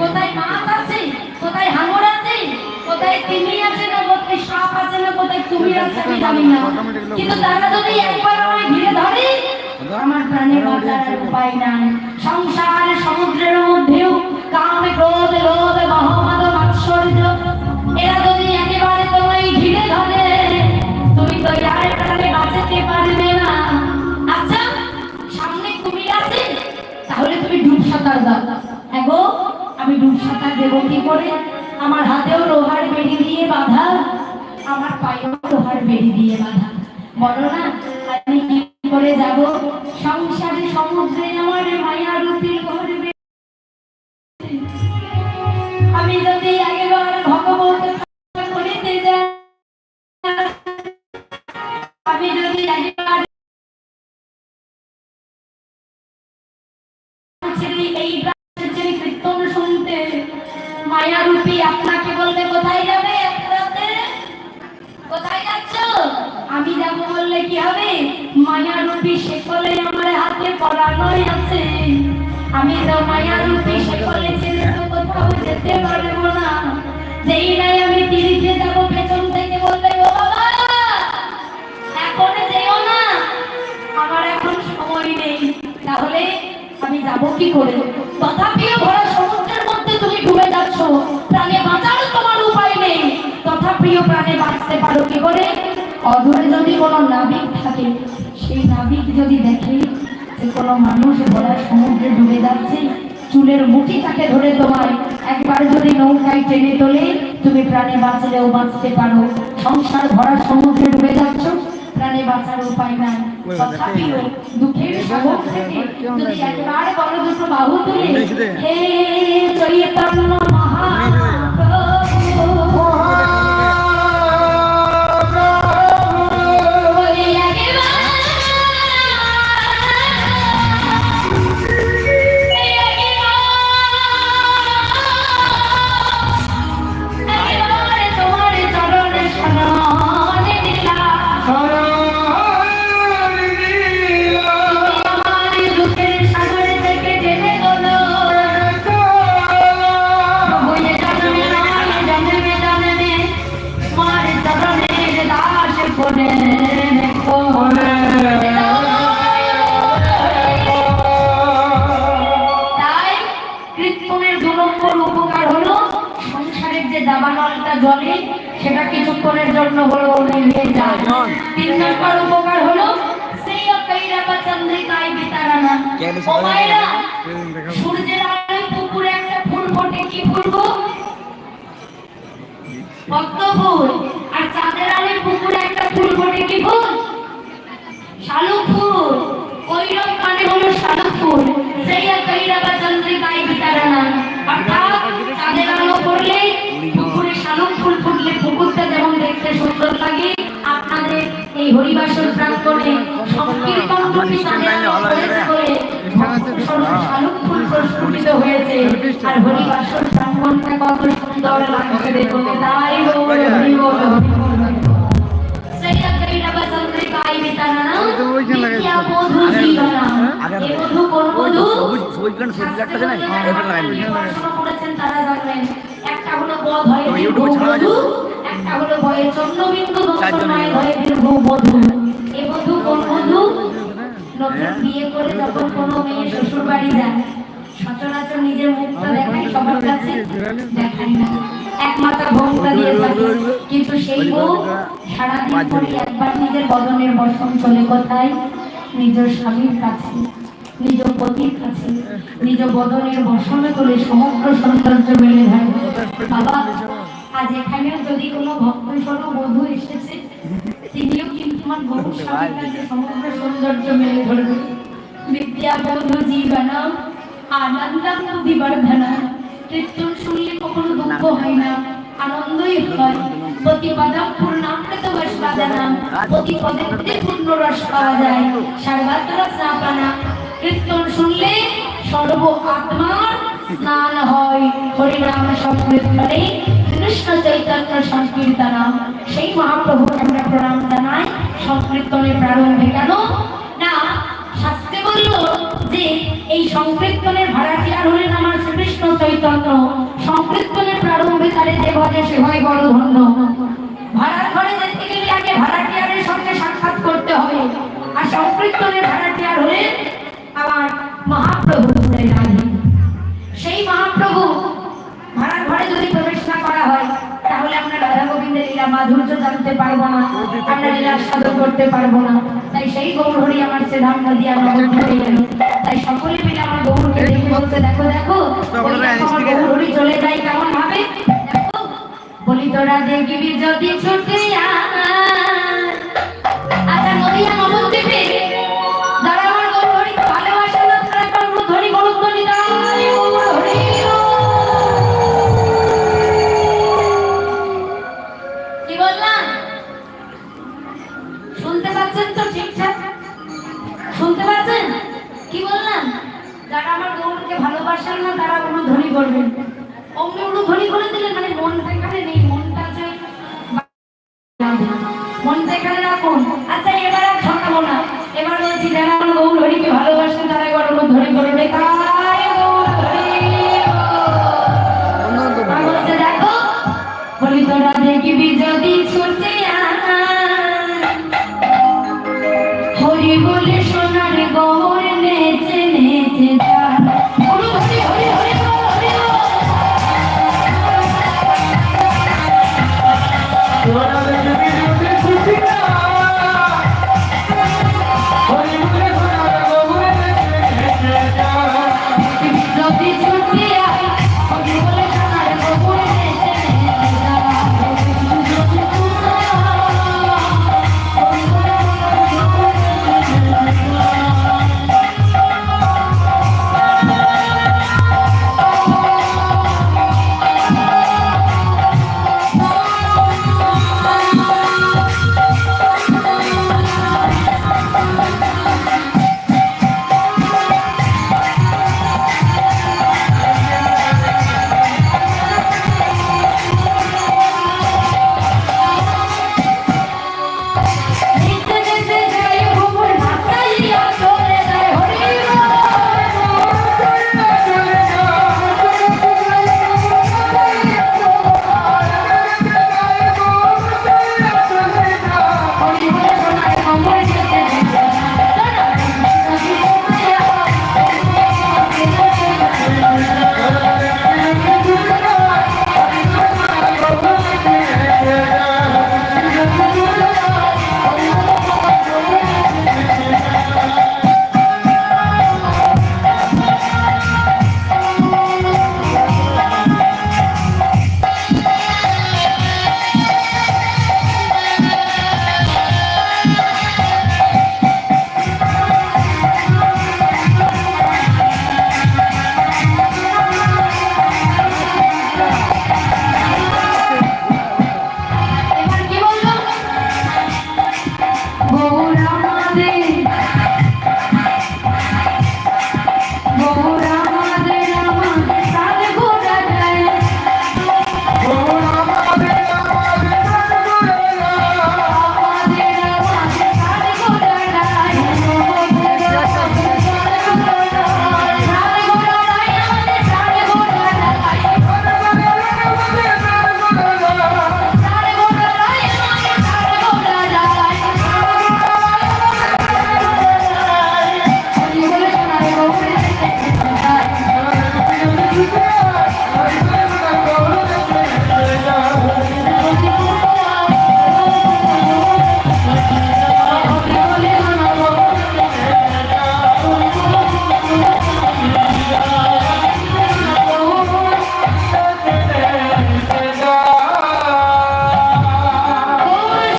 কোথায় মাছ আছে? কোথায় হাঙর আছে? কোথায় তিমি আছে না কোথায় সাপ আছে না কোথায় তুমি আছে আমি জানি না। কিন্তু তারা যদি একবার আমায় ঘিরে ধরে, আমার প্রাণে বাঁচার উপায় নাই। সংসার সমুদ্রের মধ্যেও কামে ক্রোধে লোভে মহম্মদ কি করে? আমার হাতেও লোহার বেড়ি দিয়ে বাঁধা। আমার পায়েও লোহার বেড়ি দিয়ে বাঁধা। বলো না, আমি কি করে যাব? সংসারে সমুদ্রে মায়ারূপী শেকলে আমার হাতে পড়ানোই আছে আমি শেকলে ছেড়ে তো কোথাও যেতে পারব না। যেই নাই আমি এখন আমার এখন সময় নেই। তাহলে আমি যাব কি করে? তথাপিও ভরা সমুদ্রের মধ্যে তুমি ডুবে যাচ্ছ। প্রাণে বাঁচার তোমার উপায় নেই। তথাপিও প্রাণে বাঁচতে পারো কি করে? অদূরে যদি কোনো নাবিক থাকে সেই নাবিক যদি দেখে যে কোনো মানুষ ভরা সমুদ্রে ডুবে যাচ্ছে চুলের মুঠিটাকে ধরে তোমায় একবার যদি নৌকায় টেনে তোলে তুমি প্রাণে বাঁচলেও বাঁচতে পারো। সংসার ভরা সমুদ্রে ডুবে যাচ্ছ প্রাণে বাঁচার উপায় নাই। তথাপিও দুঃখের সাগর থেকে যদি একবার বড় দুটো বাহু তুলে হে চৈতন্য মহাপ্রভু দাবানলটা জলে সেটা কিছুক্ষণের জন্য হলো নিভে যায় তিন নম্বর উপকার হলো সেই অকাইরা বা চন্দ্রিকায় বিতারানা ও সূর্যের আলোয় পুকুরে একটা ফুল ফোটে কি ফুল গো? পদ্ম ফুল আর চাঁদের আলোয় পুকুরে একটা ফুল ফোটে কি ফুল? শালুক ফুল কৈরব মানে হলো শালুক ফুল সেই কৈরা বা চন্দ্রিকায় বিতারানা অর্থাৎ চাঁদের আলো পড়লে পুকুরে শালুক ফুল ফুটলে পুকুরটা যেমন দেখতে সুন্দর লাগে, আপনাদের এই হরিবাসর প্রাঙ্গণে সংকীর্তন রূপী চাঁদের আলো করে শালুক ফুল প্রস্ফুটিত হয়েছে। আর একটা আছে না? এটা লাগাই পড়াশোনা করেছেন তারা জানবেন একটা হলো বধ হয় ইউটিউবে ছাড়া বধূ একটা হলো ভয়ে চন্দ্রবিন্দু চারজনে দর্শনায় মিলে। ভয়ে দীর্ঘ এ বধূ কোন বধূ? নতুন বিয়ে করে যখন কোনো মেয়ে শ্বশুর বাড়ি যায় সচরাচর নিজের মুখটা দেখাই সবার কাছে দেখাই না। এক মাথা দিয়ে থাকে। কিন্তু সেই বউ সারাদিন পরে একবার নিজের বদনের বসন চলে কোথায়? নিজের স্বামীর কাছে। নিজ পতির কাছে, নিজ বদনের বসনে তোলে সমগ্র সৌন্দর্য মেলে ধরে বাবা, আজ এখানেও যদি কোনো ভক্ত কোনো বধূ এসেছে, তিনিও কিন্তু আমার বহু স্বামীর কাছে সমগ্র সৌন্দর্য মেলে ধরবে। বিদ্যা বধূ জীবনম, আনন্দম বিবর্ধনা কীর্তন শুনলে কখনো দুঃখ হয় না, আনন্দই হয়। প্রতিপদম পূর্ণামৃত বৈষ্ণাদানাম প্রতিপদে প্রতি পূর্ণ রস পাওয়া যায়। সর্বাত্র স্নাপানা কীর্তন শুনলে সর্ব আত্মার স্নান হয়। হরিনাম সংকীর্তনে কৃষ্ণ চৈতন্য সংকীর্তনম। সেই মহাপ্রভুকে আমরা প্রণাম জানাই। সংকীর্তনের প্রারম্ভে কেন? না, শাস্ত্রে বলল যে এই সংকীর্তনের ভাড়াটিয়ার হলেন আমার শ্রীকৃষ্ণ চৈতন্য। সংকীর্তনের প্রারম্ভে তারে যে ভজে সে হয় বড় ধন্য। ভাড়ার ঘরে যেতে গেলে আগে ভাড়াটিয়ারের সঙ্গে সাক্ষাৎ করতে হবে। আর সংকীর্তনের ভাড়াটিয়ার হলে আমার মহাপ্রভু। সেই মহাপ্রভু ভাড়ার ঘরে যদি প্রবেশ না করা হয় তাহলে আমরা রাধা গোবিন্দের লীলা মাধুর্য জানতে পারব না আমরা লীলা সাধন করতে পারব না তাই সেই গৌরহরি আমার সেধাম নদী আমার মধ্যে গেল তাই সকলে মিলে আমার গৌরকে দেখে বলতে দেখো দেখো গৌরহরি চলে যায় কেমন ভাবে বলি তোরা দেখবি যদি ছুটে। আচ্ছা নদিয়া নবদ্বীপে তো ঠিকঠাক। শুনতে পাচ্ছেন? কি বললাম? যারা আমার মনকে ভালোবাসেন না, তারা অনুধ্বনি ধ্বনি করবেন অন্য অনুধ্বনি ধ্বনি করে দিলেন মানে মন সেখানে নেই। ছুটি ছুটি